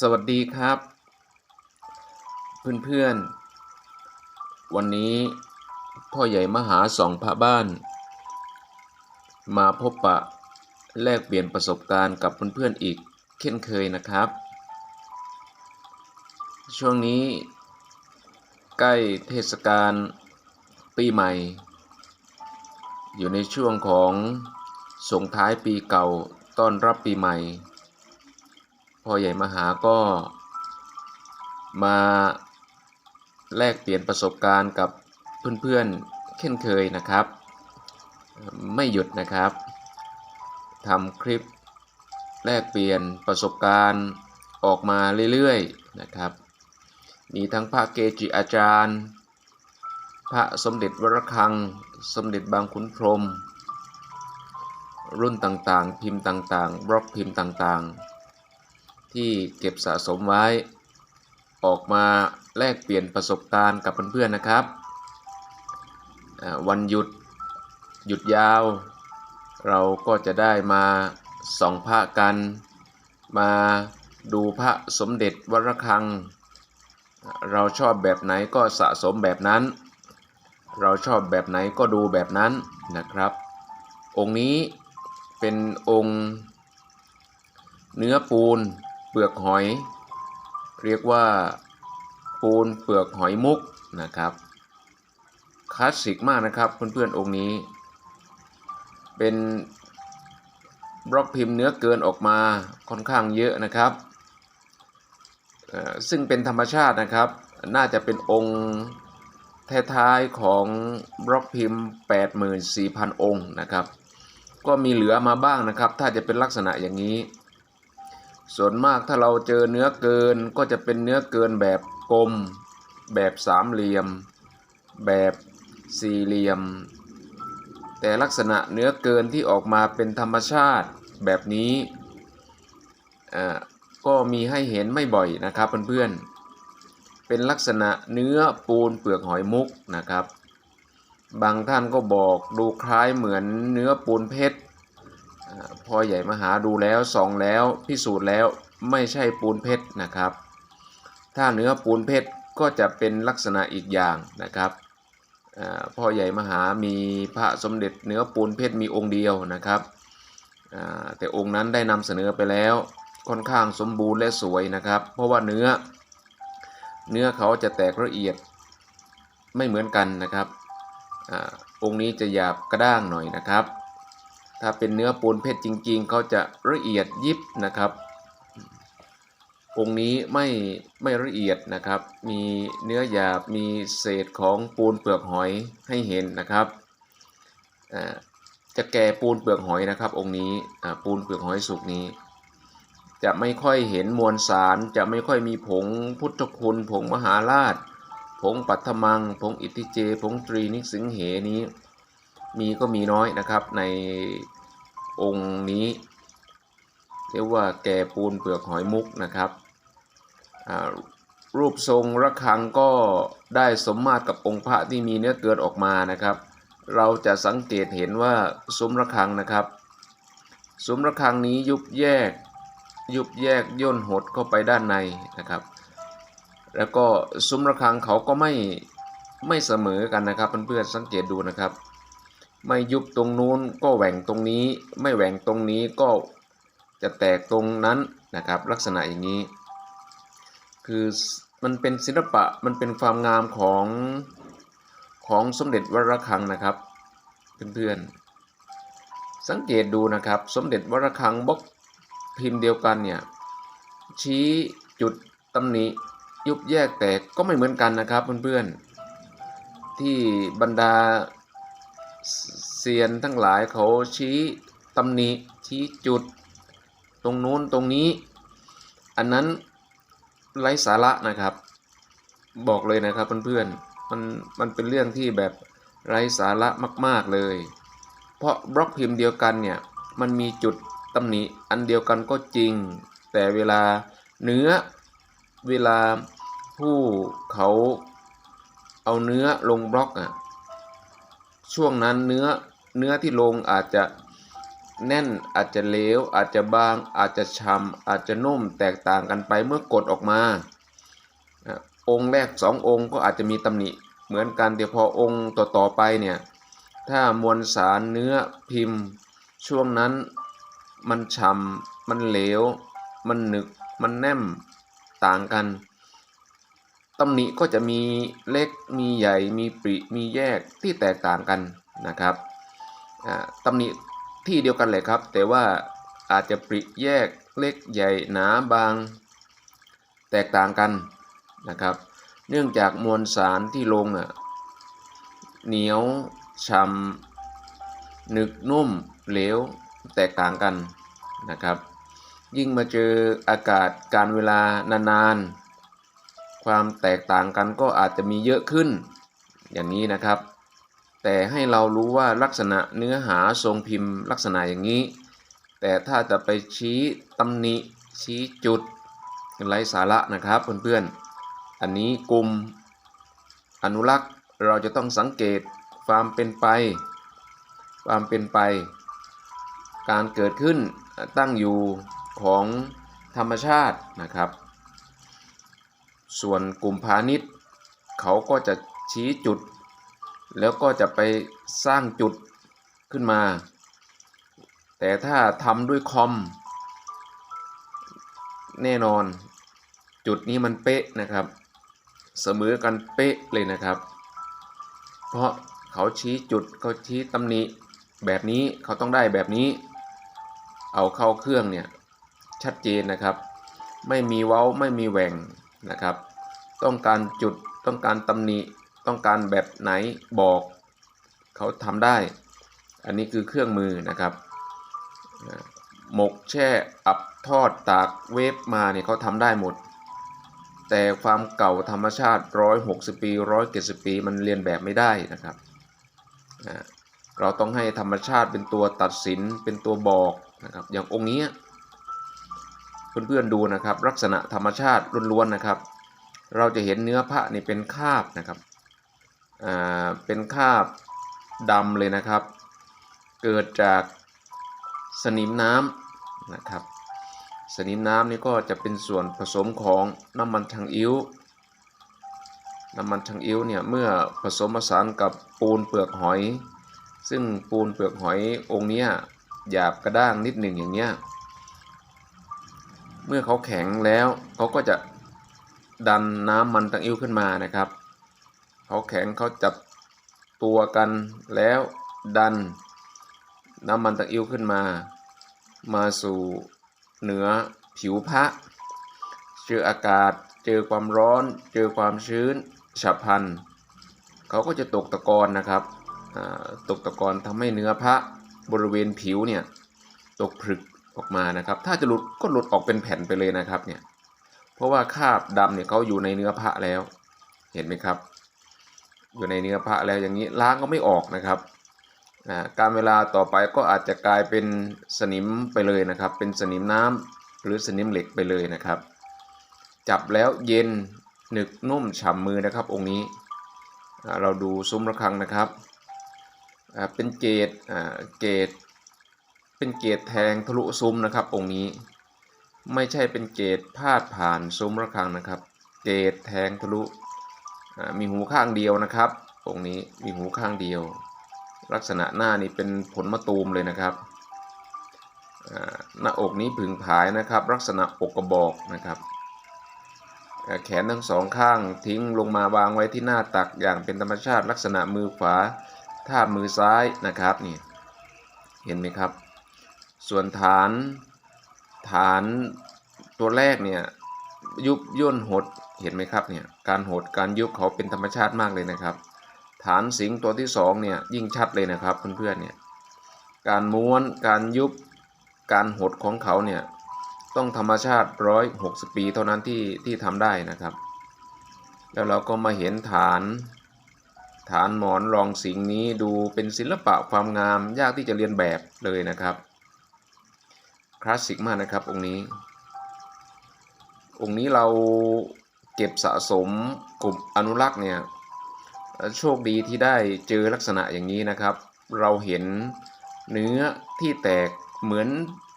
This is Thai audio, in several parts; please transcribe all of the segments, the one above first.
สวัสดีครับ เพื่อนๆ วันนี้พ่อใหญ่มหาสองพระบ้าน มาพบปะแลกเปลี่ยนประสบการณ์กับเพื่อนๆอีกเช่นเคยนะครับ ช่วงนี้ ใกล้เทศกาลปีใหม่ อยู่ในช่วงของส่งท้ายปีเก่าต้อนรับปีใหม่ พ่อใหญ่มหาก็มาแลกเปลี่ยนประสบการณ์กับเพื่อนๆเช่นเคยนะครับ ไม่หยุดนะครับทำคลิปแลกเปลี่ยนประสบการณ์ออกมาเรื่อยๆนะครับ มีทั้งพระเกจิอาจารย์ พระสมเด็จวรคัง สมเด็จบางขุนพรหมรุ่นต่างๆ พิมพ์ต่างๆ บล็อกพิมพ์ต่างๆ ที่เก็บสะสมไว้ ออกมาแลกเปลี่ยนประสบการณ์กับเพื่อนๆนะครับ วันหยุดหยุดยาว เราก็จะได้มาส่องพระกัน มาดูพระสมเด็จวรคัง เราชอบแบบไหนก็สะสมแบบนั้น เราชอบแบบไหนก็ดูแบบนั้นนะครับ องค์นี้เป็นองค์เนื้อปูน เปลือกหอย เรียกว่าปูนเปลือกหอยมุกนะครับคลาสสิกมากนะครับเพื่อนๆองค์นี้ เป็นบล็อกพิมพ์เนื้อเกินออกมาค่อนข้างเยอะนะครับ ซึ่งเป็นธรรมชาตินะครับ น่าจะเป็นองค์ท้ายๆของบล็อกพิมพ์ 84,000 องค์นะครับ ก็มีเหลือมาบ้างนะครับ ถ้าจะเป็นลักษณะอย่างนี้ ส่วนมากถ้าเราเจอเนื้อเกินก็จะเป็นเนื้อเกินแบบกลม แบบสามเหลี่ยม แบบสี่เหลี่ยม แต่ลักษณะเนื้อเกินที่ออกมาเป็นธรรมชาติแบบนี้อ่าก็มีให้เห็นไม่บ่อยนะครับเพื่อนๆ เป็นลักษณะเนื้อปูนเปลือกหอยมุกนะครับ บางท่านก็บอกดูคล้ายเหมือนเนื้อปูนเพชร อ่าพอใหญ่มาหาดูแล้วส่องแล้วพิสูจน์แล้วไม่ใช่ปูนเพชรนะครับ ถ้าเนื้อปูนเพชรก็จะเป็นลักษณะอีกอย่างนะครับพ่อใหญ่มหามีพระสมเด็จเนื้อปูนเพชรมีองค์เดียวนะครับแต่องค์นั้นได้นำเสนอไปแล้วค่อนข้างสมบูรณ์และสวยนะครับ เพราะว่าเนื้อ เนื้อเขาจะแตกละเอียดไม่เหมือนกันนะครับอองค์นี้จะหยาบกระด้างหน่อยนะครับ ถ้าเป็นเนื้อปูนเพชรจริง ๆ เขาจะละเอียดยิบนะครับ องค์นี้ไม่ไม่ละเอียดนะครับ มีเนื้อหยาบมีเศษของปูนเปลือกหอยให้เห็นนะครับจะแก่ปูนเปลือกหอยนะครับ องค์นี้ปูนเปลือกหอยสุกนี้ จะไม่ค่อยเห็นมวลสารจะไม่ค่อยมีผงพุทธคุณผงมหาราชผงปัทมังผงอิทธิเจผงตรีนิสิงเหนี้ มีก็มีน้อยนะครับในองค์นี้เรียกว่าแก่ปูนเปลือกหอยมุกนะครับ รูปทรงระฆังก็ได้สมมาตรกับองค์พระที่มีเนื้อเกินออกมานะครับ เราจะสังเกตเห็นว่าซุ้มระฆังนะครับซุ้มระฆังนี้ยุบแยกยุบแยกย่นหดเข้าไปด้านในนะครับ แล้วก็ซุ้มระฆังเขาก็ไม่ไม่เสมอกันนะครับเพื่อนๆสังเกตดูนะครับ ไม่ยุบตรงนู้นก็แหว่งตรงนี้ ไม่แหว่งตรงนี้ก็จะแตกตรงนั้นนะครับ ลักษณะอย่างนี้ คือมันเป็นศิลปะมันเป็นความงามของของสมเด็จวรรคังนะครับเพื่อนๆสังเกตดูนะครับ สมเด็จวรรคังบล็อกพิมพ์เดียวกันเนี่ยชี้จุดตำหนิยุบแยกแตกก็ไม่เหมือนกันนะครับเพื่อนๆที่บรรดา เซียนทั้งหลายเขาชี้ตำหนิชี้จุด ตรงนู้นตรงนี้ อันนั้นไร้สาระนะครับ บอกเลยนะครับเพื่อนๆมันมันเป็นเรื่องที่แบบไร้สาระมาก ๆเลย เพราะบล็อกพิมพ์เดียวกันเนี่ยมันมีจุดตำหนิอันเดียวกันก็จริง แต่เวลาเนื้อเวลาผู้เขาเอาเนื้อลงบล็อกอะ ช่วงนั้นเนื้อเนื้อที่ลงอาจจะแน่นอาจจะเหลว อาจจะบาง อาจจะฉ่ำอาจจะนุ่มแตกต่างกันไปเมื่อกดออกมาองค์แรกสององค์ก็อาจจะมีตำหนิเหมือนกันแต่พอองค์ต่อๆไปเนี่ยถ้ามวลสารเนื้อพิมพ์ ช่วงนั้นมันฉ่ำมันเหลว มันหนึกมันแน่มต่างกัน ตำหนิก็จะมีเล็กมีใหญ่มีปริมีแยกที่แตกต่างกันนะครับตำหนิที่เดียวกันเลยครับ แต่ว่าอาจจะปริแยกเล็กใหญ่หนาบาง แตกต่างกันนะครับ เนื่องจากมวลสารที่ลงอะเหนียวฉ่ำหนึกนุ่มเหลวแตกต่างกันนะครับ ยิ่งมาเจออากาศการเวลานานๆ ความแตกต่างกันก็อาจจะมีเยอะขึ้น อย่างนี้นะครับ แต่ให้เรารู้ว่าลักษณะเนื้อหาทรงพิมพ์ลักษณะอย่างนี้ แต่ถ้าจะไปชี้ตำหนิชี้จุดไร้สาระนะครับเพื่อนๆ อันนี้กลุ่มอนุรักษ์เราจะต้องสังเกตความเป็นไป ความเป็นไป การเกิดขึ้นตั้งอยู่ของธรรมชาตินะครับ ส่วนกลุ่มพาณิชย์ เขาก็จะชี้จุด แล้วก็จะไปสร้างจุดขึ้นมา แต่ถ้าทำด้วยคอม แน่นอน จุดนี้มันเป๊ะนะครับ เสมอกันเป๊ะเลยนะครับ เพราะเขาชี้จุดเขาชี้ตำหนิแบบนี้เขาต้องได้แบบนี้ เอาเข้าเครื่องเนี่ยชัดเจนนะครับ ไม่มีเว้าไม่มีแหว่งนะครับ ต้องการจุดต้องการตำหนิต้องการแบบไหนบอกเขาทำได้ อันนี้คือเครื่องมือนะครับ หมกแช่อับทอดตากเวฟมาเนี่ยเขาทำได้หมด แต่ความเก่าธรรมชาติ 160 ปี 170 ปีมันเรียนแบบไม่ได้นะครับเราต้องให้ธรรมชาติเป็นตัวตัดสินเป็นตัวบอกนะครับอย่างองค์นี้เพื่อนๆดูนะครับลักษณะธรรมชาติล้วนๆนะครับ เราจะเห็นเนื้อพระนี่เป็นคาบนะครับอ่าเป็นคาบดำเลยนะครับ เกิดจากสนิมน้ำนะครับ สนิมน้ำนี่ก็จะเป็นส่วนผสมของน้ำมันทางอิ้วน้ำมันทางอิ้วเนี่ยเมื่อผสมผสานกับปูนเปลือกหอย ซึ่งปูนเปลือกหอยองค์นี้หยาบกระด้างนิดหนึ่งอย่างเงี้ยเมื่อเขาแข็งแล้วเขาก็จะ ดันน้ำมันตังอิ้วขึ้นมานะครับ เขาแข็งเขาจับตัวกันแล้วดันน้ำมันตังอิ้วขึ้นมา มาสู่เหนือผิวพระเจออากาศเจอความร้อน เจอความชื้นฉับพลันเขาก็จะตกตะกอนนะครับตกตะกอนทำให้เนื้อพระบริเวณผิวเนี่ยตกผลึกออกมานะครับ ถ้าจะหลุดก็หลุดออกเป็นแผ่นไปเลยนะครับเนี่ย เพราะว่าคราบดำเนี่ยเขาอยู่ในเนื้อพระแล้ว เห็นไหมครับ อยู่ในเนื้อพระแล้วอย่างนี้ล้างก็ไม่ออกนะครับการเวลาต่อไปก็อาจจะกลายเป็นสนิมไปเลยนะครับ เป็นสนิมน้ำหรือสนิมเหล็กไปเลยนะครับ จับแล้วเย็นหนึกนุ่มฉ่ำมือนะครับองค์นี้ เราดูซุ้มระฆังนะครับ เป็นเกตเกตเป็นเกตแทงทะลุซุ้มนะครับองค์นี้ ไม่ใช่เป็นเกตพาดผ่านซุ้มระฆังนะครับ เกตแทงทะลุมีหูข้างเดียวนะครับองค์นี้มีหูข้างเดียว ลักษณะหน้านี่เป็นผลมะตูมเลยนะครับหน้าอกนี้ผึ่งผายนะครับ ลักษณะอกกระบอกนะครับ แขนทั้งสองข้างทิ้งลงมาวางไว้ที่หน้าตักอย่างเป็นธรรมชาติลักษณะมือขวาท่ามือซ้ายนะครับนี่เห็นไหมครับ ส่วนฐาน ฐานตัวแรกเนี่ยยุบย่นหดเห็นไหมครับเนี่ยการหดการยุบเขาเป็นธรรมชาติมากเลยนะครับ ฐานสิงตัวที่สองเนี่ยยิ่งชัดเลยนะครับเพื่อนๆเนี่ยการม้วนการยุบการหดของเขาเนี่ยต้องธรรมชาติร้อยหกสิบปีเท่านั้นที่ที่ทำได้นะครับ แล้วเราก็มาเห็นฐาน ฐานหมอนรองสิงนี้ดูเป็นศิลปะความงามยากที่จะเรียนแบบเลยนะครับ คลาสสิกมากนะครับองค์นี้ องค์นี้เราเก็บสะสมกลุ่มอนุรักษ์เนี่ยโชคดีที่ได้เจอลักษณะอย่างนี้นะครับ เราเห็นเนื้อที่แตกเหมือน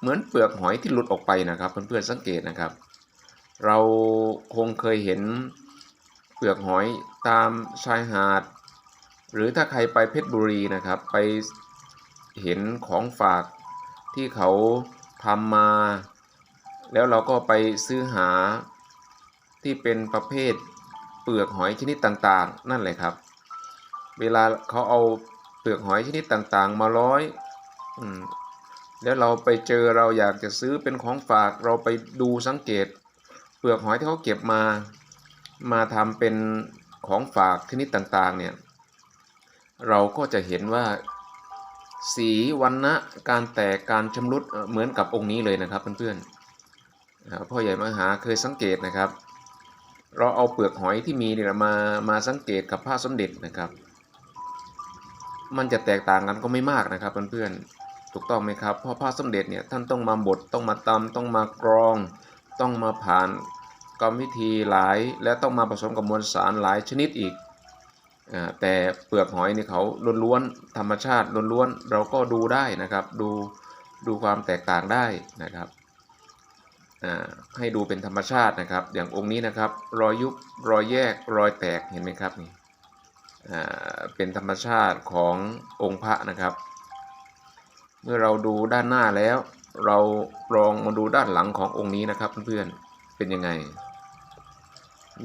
เหมือนเปลือกหอยที่หลุดออกไปนะครับเพื่อนๆสังเกตนะครับ เราคงเคยเห็นเปลือกหอยตามชายหาด หรือถ้าใครไปเพชรบุรีนะครับ ไปเห็นของฝากที่เขา ทำมา แล้วเราก็ไปซื้อหาที่เป็นประเภทเปลือกหอยชนิดต่างๆ นั่นแหละครับ เวลาเขาเอาเปลือกหอยชนิดต่างๆ มาร้อยอแล้วเราไปเจอเราอยากจะซื้อเป็นของฝากเราไปดูสังเกต เปลือกหอยที่เขาเก็บมา มาทำเป็นของฝากชนิดต่างๆเนี่ยเราก็จะเห็นว่า สีวันนะการแตกการชำรุดเหมือนกับองค์นี้เลยนะครับเพื่อนๆพ่อใหญ่มหาเคยสังเกตนะครับ เราเอาเปลือกหอยที่มีเนี่ยมามาสังเกตกับผ้าสมเด็จนะครับ มันจะแตกต่างกันก็ไม่มากนะครับเพื่อนๆถูกต้องไหมครับเพราะผ้าสมเด็จเนี่ยท่านต้องมาบดต้องมาตำต้องมากรอง ต้องมาผ่านกรรมวิธีหลาย และต้องมาผสมกับมวลสารหลายชนิดอีก แต่เปลือกหอยนี่เขาล้วนๆธรรมชาติล้วนๆเราก็ดูได้นะครับ ดูดูความแตกต่างได้นะครับให้ดูเป็นธรรมชาตินะครับ อย่างองค์นี้นะครับ รอยยุบรอยแยกรอยแตกเห็นไหมครับนี่เป็นธรรมชาติขององค์พระนะครับ เมื่อเราดูด้านหน้าแล้ว เราลองมาดูด้านหลังขององค์นี้นะครับเพื่อนๆเป็นยังไง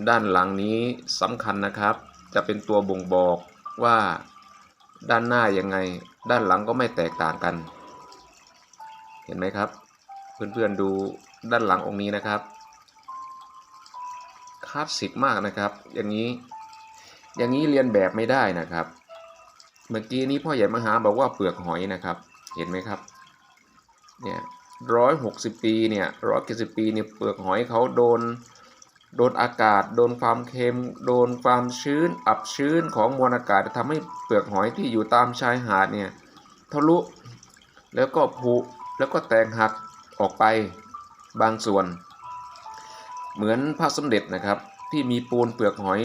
ด้านหลังนี้สำคัญนะครับ จะเป็นตัวบ่งบอกว่าด้านหน้ายังไง ด้านหลังก็ไม่แตกต่างกัน เห็นไหมครับ เพื่อนๆดูด้านหลังองค์นี้นะครับคลาสสิกมากนะครับ อย่างนี้ อย่างนี้เรียนแบบไม่ได้นะครับ เมื่อกี้นี้พ่อใหญ่มหาบอกว่าเปลือกหอยนะครับ เห็นไหมครับ เนี่ยร้อยหกสิบปีเนี่ยร้อยเจ็ดสิบปีเนี่ยเปลือกหอยเขาโดน โดนอากาศ โดนความเค็ม โดนความชื้น อับชื้นของมวลอากาศทำให้เปลือกหอยที่อยู่ตามชายหาดเนี่ยทะลุแล้วก็ผุแล้วก็แตกหักออกไปบางส่วน เหมือนพระสมเด็จนะครับ ที่มีปูนเปลือกหอย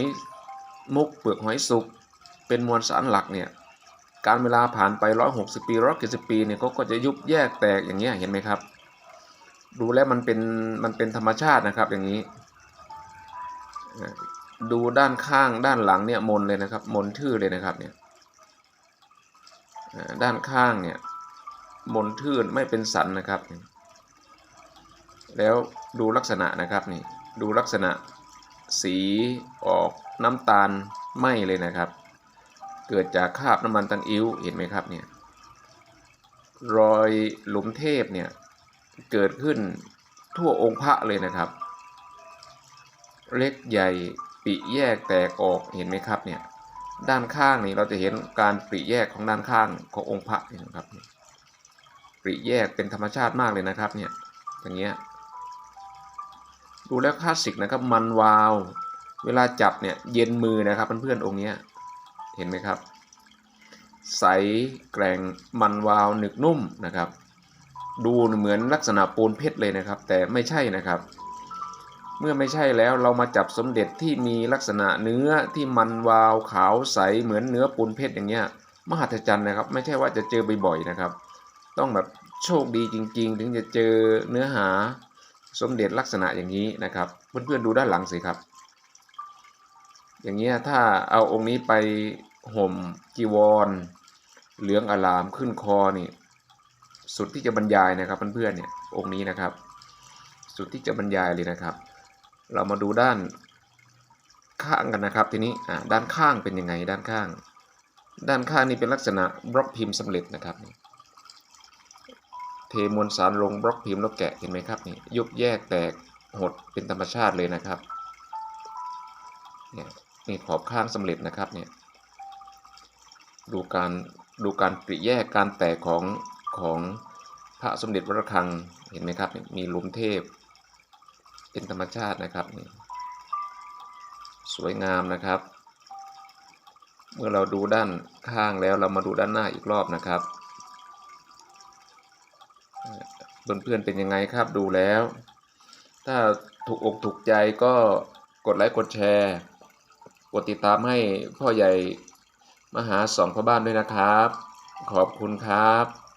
มุกเปลือกหอยสุกเป็นมวลสารหลักเนี่ยการเวลาผ่านไป 160 ปี170ปีเนี่ยเขาก็จะยุบแยกแตกอย่างเงี้ยเห็นไหมครับ ดูแล้วมันเป็นมันเป็นธรรมชาตินะครับอย่างนี้ ดูด้านข้างด้านหลังเนี่ยมนเลยนะครับ มนทื่อเลยนะครับเนี่ยด้านข้างเนี่ยมนทื่อไม่เป็นสันนะครับ แล้วดูลักษณะนะครับนี่ดูลักษณะสีออกน้ำตาลไหมเลยนะครับ เกิดจากคราบน้ำมันตังอิ้วเห็นไหมครับเนี่ยรอยหลุมเทพเนี่ยเกิดขึ้นทั่วองค์พระเลยนะครับ เล็กใหญ่ปริแยกแตกออกเห็นไหมครับเนี่ยด้านข้างนี่เราจะเห็นการปริแยกของด้านข้างขององค์พระนี่นะครับปริแยกเป็นธรรมชาติมากเลยนะครับเนี่ยอย่างเงี้ยดูแล้วคลาสสิกนะครับมันวาว เวลาจับเนี่ยเย็นมือนะครับเพื่อนๆองค์เนี้ยเห็นไหมครับ ใสแกร่งมันวาวหนึกนุ่มนะครับ ดูเหมือนลักษณะปูนเพชรเลยนะครับ แต่ไม่ใช่นะครับ เมื่อไม่ใช่แล้วเรามาจับสมเด็จที่มีลักษณะเนื้อที่มันวาวขาวใสเหมือนเนื้อปูนเพชรอย่างเงี้ยมหัศจรรย์นะครับ ไม่ใช่ว่าจะเจอบ่อยๆนะครับ ต้องแบบโชคดีจริง ๆ ถึงจะเจอเนื้อหาสมเด็จลักษณะอย่างนี้นะครับ เพื่อนๆดูด้านหลังสิครับ อย่างเงี้ยถ้าเอาองค์นี้ไปห่มจีวร เหลืองอลามขึ้นคอนี่ สุดที่จะบรรยายนะครับเพื่อนๆเนี่ยองค์นี้นะครับ สุดที่จะบรรยายเลยนะครับ เรามาดูด้านข้างกันนะครับทีนี้ด้านข้างเป็นยังไงด้านข้าง ด้านข้างนี่เป็นลักษณะบล็อกพิมพ์สำเร็จนะครับเทมวลสารลงบล็อกพิมพ์แล้วแกะเห็นไหมครับนี่ยุบแยกแตกหดเป็นธรรมชาติเลยนะครับเนี่ยนี่ขอบข้างสำเร็จนะครับเนี่ยดูการดูการปริแยกการแตกของของพระสมเด็จวัดระฆังเห็นไหมครับมีหลุมเทพ เป็นธรรมชาตินะครับ สวยงามนะครับ เมื่อเราดูด้านข้างแล้วเรามาดูด้านหน้าอีกรอบนะครับเพื่อนๆเป็นยังไงครับดูแล้ว ถ้าถูกอกถูกใจก็กดไลค์กดแชร์ กดติดตามให้พ่อใหญ่มหาสองพ่อบ้านด้วยนะครับ ขอบคุณครับ